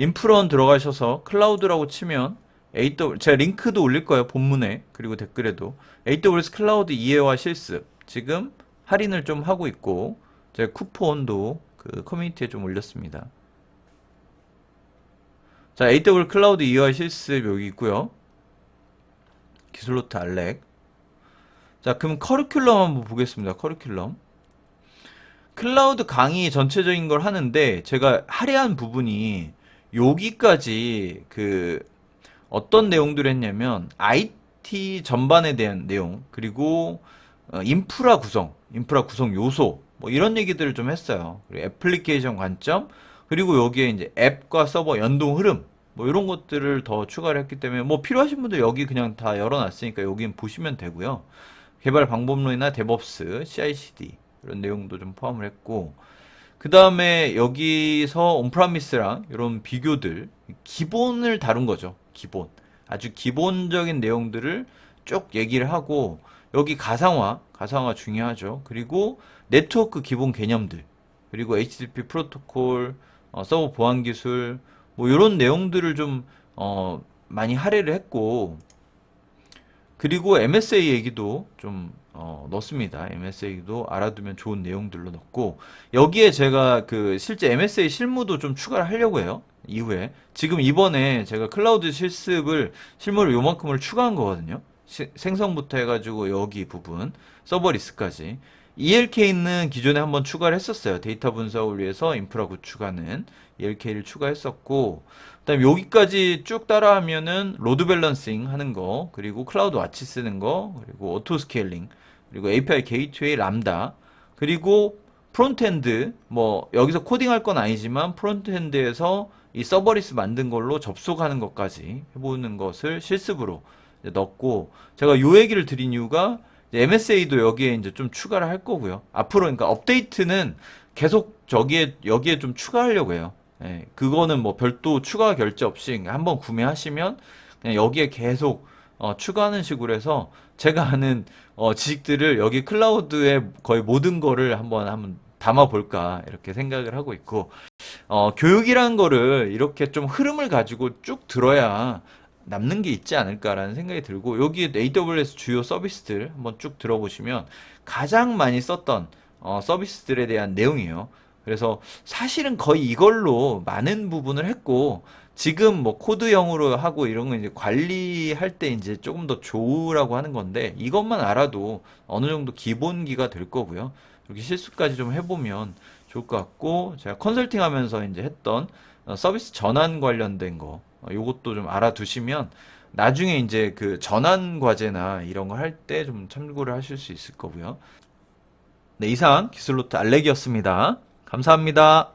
인프런 들어가셔서 클라우드라고 치면 AW 제가 링크도 올릴 거예요 본문에 그리고 댓글에도 AWS 클라우드 이해와 실습 지금 할인을 좀 하고 있고 제가 쿠폰도 그 커뮤니티에 좀 올렸습니다. 자 AWS 클라우드 이해와 실습 여기 있고요. 기술노트 알렉 자 그럼 커리큘럼 한번 보겠습니다. 커리큘럼 클라우드 강의 전체적인 걸 하는데 제가 할애한 부분이 여기까지 그 어떤 내용들을 했냐면 IT 전반에 대한 내용 그리고 어, 인프라 구성, 인프라 구성 요소 뭐 이런 얘기들을 좀 했어요. 그리고 애플리케이션 관점 그리고 여기에 이제 앱과 서버 연동 흐름 뭐 이런 것들을 더 추가를 했기 때문에 뭐 필요하신 분들 여기 그냥 다 열어놨으니까 여기 보시면 되고요. 개발 방법론이나 데브옵스, CI/CD 이런 내용도 좀 포함을 했고 그 다음에 여기서 온프라미스랑 이런 비교들 기본을 다룬 거죠. 기본 아주 기본적인 내용들을 쭉 얘기를 하고 여기 가상화 가상화 중요하죠. 그리고 네트워크 기본 개념들 그리고 HTTP 프로토콜 어, 서버 보안 기술 뭐 이런 내용들을 좀 어, 많이 할애를 했고 그리고 MSA 얘기도 좀 어, 넣습니다. MSA도 알아두면 좋은 내용들로 넣고 여기에 제가 그 실제 MSA 실무도 좀 추가를 하려고 해요. 이후에 지금 이번에 제가 클라우드 실습을 실무를 요만큼을 추가한 거거든요. 시- 생성부터 해가지고 여기 부분 서버 리스까지 ELK는 기존에 한번 추가를 했었어요. 데이터 분석을 위해서 인프라 구축하는 ELK를 추가했었고 그다음에 여기까지 쭉 따라하면은 로드 밸런싱 하는 거 그리고 클라우드 와치 쓰는 거 그리고 오토 스케일링 그리고 API 게이트웨이 람다 그리고 프론트엔드 뭐 여기서 코딩할 건 아니지만 프론트엔드에서 이 서버리스 만든 걸로 접속하는 것까지 해보는 것을 실습으로 넣고 제가 요 얘기를 드린 이유가 MSA도 여기에 이제 좀 추가를 할 거고요. 앞으로 그러니까 업데이트는 계속 저기에 여기에 좀 추가하려고 해요. 예, 그거는 뭐 별도 추가 결제 없이 한번 구매하시면 그냥 여기에 계속 어, 추가하는 식으로 해서 제가 아는 어, 지식들을 여기 클라우드에 거의 모든 거를 한번 한번 담아 볼까 이렇게 생각을 하고 있고 어, 교육이라는 거를 이렇게 좀 흐름을 가지고 쭉 들어야 남는 게 있지 않을까라는 생각이 들고 여기 AWS 주요 서비스들 한번 쭉 들어보시면 가장 많이 썼던 어, 서비스들에 대한 내용이에요. 그래서 사실은 거의 이걸로 많은 부분을 했고 지금 뭐 코드형으로 하고 이런 거 이제 관리할 때 이제 조금 더 좋으라고 하는 건데 이것만 알아도 어느 정도 기본기가 될 거고요. 이렇게 실수까지 좀 해보면 좋을 것 같고 제가 컨설팅 하면서 이제 했던 어, 서비스 전환 관련된 거 어, 요것도 좀 알아두시면 나중에 이제 그 전환 과제나 이런 거 할 때 좀 참고를 하실 수 있을 거고요. 네, 이상 기술노트 알렉이었습니다. 감사합니다.